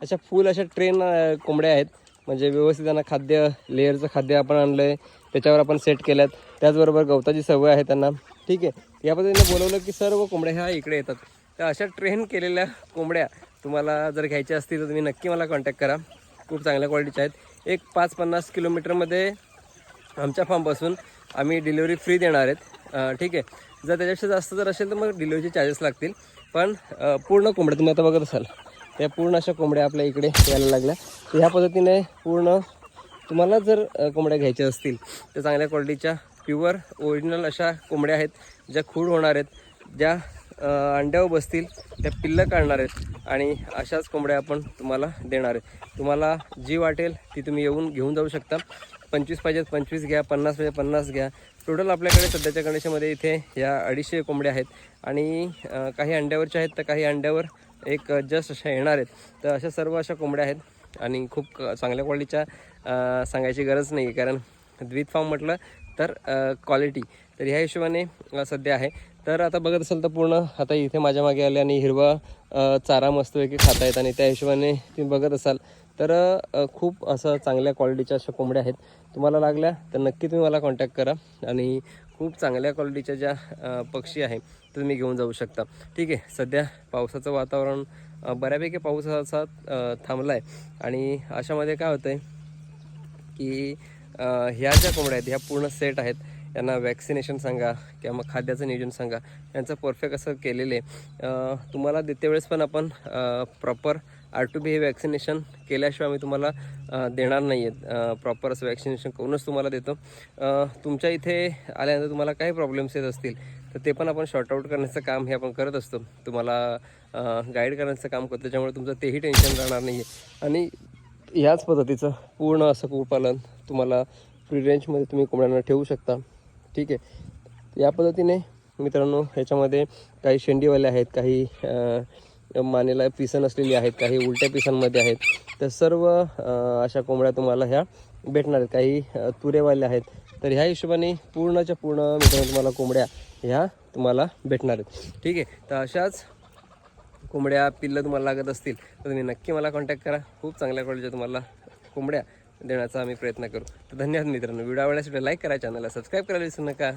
अशा फुल अशा ट्रेन कोंबड्या आहेत. म्हणजे व्यवस्थित त्यांना खाद्य लेअरचं खाद्य आपण आणलं आहे त्याच्यावर आपण सेट केल्यात. त्याचबरोबर गवताची सवय आहे त्यांना. ठीक आहे. या पद्धतीने बोलवलं की सर्व कोंबड्या ह्या इकडे येतात. तर अशा ट्रेन केलेल्या कोंबड्या तुम्हाला जर घ्यायच्या असतील तर तुम्ही नक्की मला कॉन्टॅक्ट करा. खूप चांगल्या क्वालिटीच्या आहेत. एक पाच पन्नास किलोमीटरमध्ये आमच्या फार्मपासून आम्ही डिलिव्हरी फ्री देणार आहेत. ठीक आहे. जर त्याच्यापेक्षा जास्त जर असेल तर मग डिलिव्हरीचे चार्जेस लागतील. पण पूर्ण कोंबड्या तुम्ही आता बघत असाल. त्या पूर्ण अशा कोंबड्या आपल्या इकडे यायला लागल्या. तर ह्या पद्धतीने पूर्ण तुम्हाला जर कोंबड्या घ्यायच्या असतील तर चांगल्या क्वालिटीच्या प्युअर ओरिजिनल अशा कोंबड्या आहेत ज्या खूड होणार आहेत ज्या अंड्यावर बसतील त्या पिल्लं काढणार आहेत आणि अशाच कोंबड्या आपण तुम्हाला देणार आहे तुम्हाला जी वाटेल ती तुम्ही येऊन घेऊन जाऊ शकता. पंचवीस पाहिजेत पंचवीस घ्या पन्नास पाहिजे पन्नास घ्या. टोटल आपल्याकडे सध्याच्या कंडिशनमध्ये इथे या अडीचशे कोंबड्या आहेत. आणि काही अंड्यावरच्या आहेत तर काही अंड्यावर एक जस्ट अशा येणार आहेत. तर अशा सर्व अशा कोंबड्या आहेत आणि खूप चांगल्या क्वालिटीच्या सांगायची गरज नाही आहे कारण द्वित फार्म म्हटलं तर क्वालिटी तर ह्या हिशोबाने सध्या आहे. तर आता बघत असेल तर पूर्ण आता इथे माझ्या मागे आले आणि हिरवा चारा चारा मस्तपैकी खाता आहेत आणि त्या हिशोबाने तुम्ही बघत असाल तर खूप असं चांगल्या क्वालिटीच्या अशा कोंबड्या आहेत. तुम्हाला लागल्या तर नक्की तुम्ही मला कॉन्टॅक्ट करा आणि खूप चांगल्या क्वालिटीच्या ज्या पक्षी आहे ते तुम्ही घेऊन जाऊ शकता. ठीक आहे सध्या पावसाचं वातावरण बऱ्यापैकी पाऊस असा थांबला आहे आणि अशामध्ये काय होतं आहे की ह्या ज्या कोंबड्या आहेत ह्या पूर्ण सेट आहेत यांना वॅक्सिनेशन सांगा किंवा मग खाद्याचं नियोजन सांगा. यांचं परफेक्ट असं केलेलं आहे. तुम्हाला देते वेळेस पण आपण प्रॉपर आर टू बी हे वॅक्सिनेशन केल्याशिवाय आम्ही तुम्हाला देणार नाही आहेत प्रॉपर असं वॅक्सिनेशन करूनच तुम्हाला देतो. तुमच्या इथे आल्यानंतर तुम्हाला काही प्रॉब्लेम्स येत असतील तर ते पण आपण शॉर्ट आउट करण्याचं काम हे आपण करत असतो. तुम्हाला गाईड करण्याचं काम करतो त्याच्यामुळे तुमचं तेही टेन्शन राहणार नाही आहे आणि ह्याच पद्धतीचं पूर्ण असं कुपालन तुम्हाला फ्री रेंजमध्ये तुम्ही कोंबड्यांना ठेवू शकता. ठीक आहे? या पद्धतीने मित्रांनो ह्याच्यामध्ये काही शेंडीवाले आहेत काही मानेला पिसन असलेली आहेत काही उलट्या पिसांमध्ये आहेत. तर सर्व अशा कोंबड्या तुम्हाला ह्या भेटणार आहेत. काही तुरेवाल्या आहेत. तर ह्या हिशोबाने पूर्णच्या पूर्ण मित्रांनो तुम्हाला कोंबड्या ह्या तुम्हाला भेटणार आहेत. ठीक आहे तर अशाच कोंबड्या पिल्लं तुम्हाला लागत असतील तर तुम्ही नक्की मला कॉन्टॅक्ट करा. खूप चांगल्या क्वालिटीच्या तुम्हाला कोंबड्या देण्याचा आम्ही प्रयत्न करू. तर धन्यवाद मित्रांनो. व्हिडिओ आवडल्यास लाईक करा चॅनलला सबस्क्राईब करायला विसरू नका.